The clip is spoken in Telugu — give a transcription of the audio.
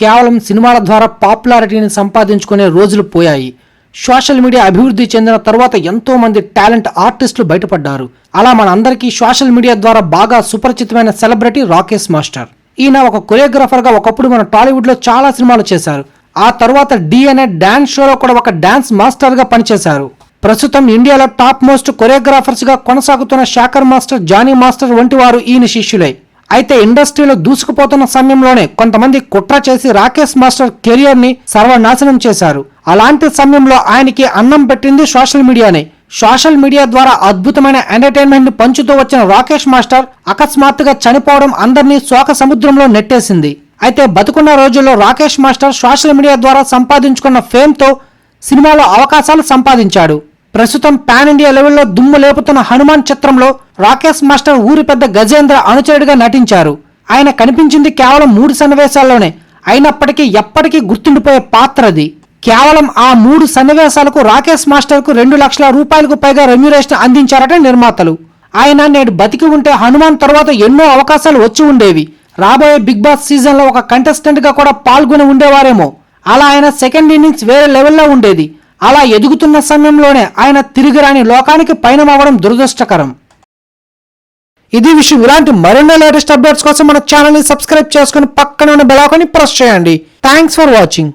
కేవలం సినిమాల ద్వారా పాపులారిటీని సంపాదించుకునే రోజులు పోయాయి. సోషల్ మీడియా అభివృద్ధి చెందిన తర్వాత ఎంతో మంది టాలెంట్ ఆర్టిస్టులు బయటపడ్డారు. అలా మనందరికీ సోషల్ మీడియా ద్వారా బాగా సుపరిచితమైన సెలబ్రిటీ రాకేష్ మాస్టర్. ఈయన ఒక కొరియోగ్రాఫర్గా ఒకప్పుడు మన టాలీవుడ్లో చాలా సినిమాలు చేశారు. ఆ తర్వాత డి అనే డాన్స్ షోలో కూడా ఒక డ్యాన్స్ మాస్టర్గా పనిచేశారు. ప్రస్తుతం ఇండియాలో టాప్ మోస్ట్ కొరియోగ్రాఫర్స్గా కొనసాగుతున్న శాకర్ మాస్టర్ జానీ మాస్టర్ వంటి వారు ఈయన శిష్యులే. అయితే ఇండస్ట్రీలో దూసుకుపోతున్న సమయంలోనే కొంతమంది కుట్ర చేసి రాకేష్ మాస్టర్ కెరియర్ని సర్వనాశనం చేశారు. అలాంటి సమయంలో ఆయనకి అన్నం పెట్టింది సోషల్ మీడియానే. సోషల్ మీడియా ద్వారా అద్భుతమైన ఎంటర్టైన్మెంట్ పంచుతూ వచ్చిన రాకేష్ మాస్టర్ అకస్మాత్తుగా చనిపోవడం అందరినీ శోక సముద్రంలో నెట్టేసింది. అయితే బతుకున్న రోజుల్లో రాకేష్ మాస్టర్ సోషల్ మీడియా ద్వారా సంపాదించుకున్న ఫేమ్తో సినిమాలో అవకాశాలు సంపాదించాడు. ప్రస్తుతం పాన్ ఇండియా లెవెల్లో దుమ్ము లేపుతున్న హనుమాన్ చిత్రంలో రాకేష్ మాస్టర్ ఊరి పెద్ద గజేంద్ర అనుచరుడిగా నటించారు. ఆయన కనిపించింది కేవలం మూడు సన్నివేశాల్లోనే అయినప్పటికీ ఎప్పటికీ గుర్తుండిపోయే పాత్ర అది కేవలం ఆ మూడు సన్నివేశాలకు రాకేష్ మాస్టర్కు రెండు లక్షల రూపాయలకు పైగా రెమ్యురేషన్ అందించారట నిర్మాతలు. ఆయన నేడు బతికి ఉంటే హనుమాన్ తర్వాత ఎన్నో అవకాశాలు వచ్చి ఉండేవి. రాబోయే బిగ్ బాస్ సీజన్లో ఒక కంటెస్టెంట్గా కూడా పాల్గొని ఉండేవారేమో. అలా ఆయన సెకండ్ ఇన్నింగ్స్ వేరే లెవెల్లో ఉండేది. అలా ఎదుగుతున్న సమయంలోనే ఆయన తిరిగిరాని లోకానికి పయనమవ్వడం దురదృష్టకరం. ఇది విషయం ఇలాంటి మరెన్నో లేటెస్ట్ అప్డేట్స్ కోసం మన ఛానల్ని సబ్స్క్రైబ్ చేసుకుని పక్కన ఉన్న బెల్ ప్రెస్ చేయండి. Thanks for watching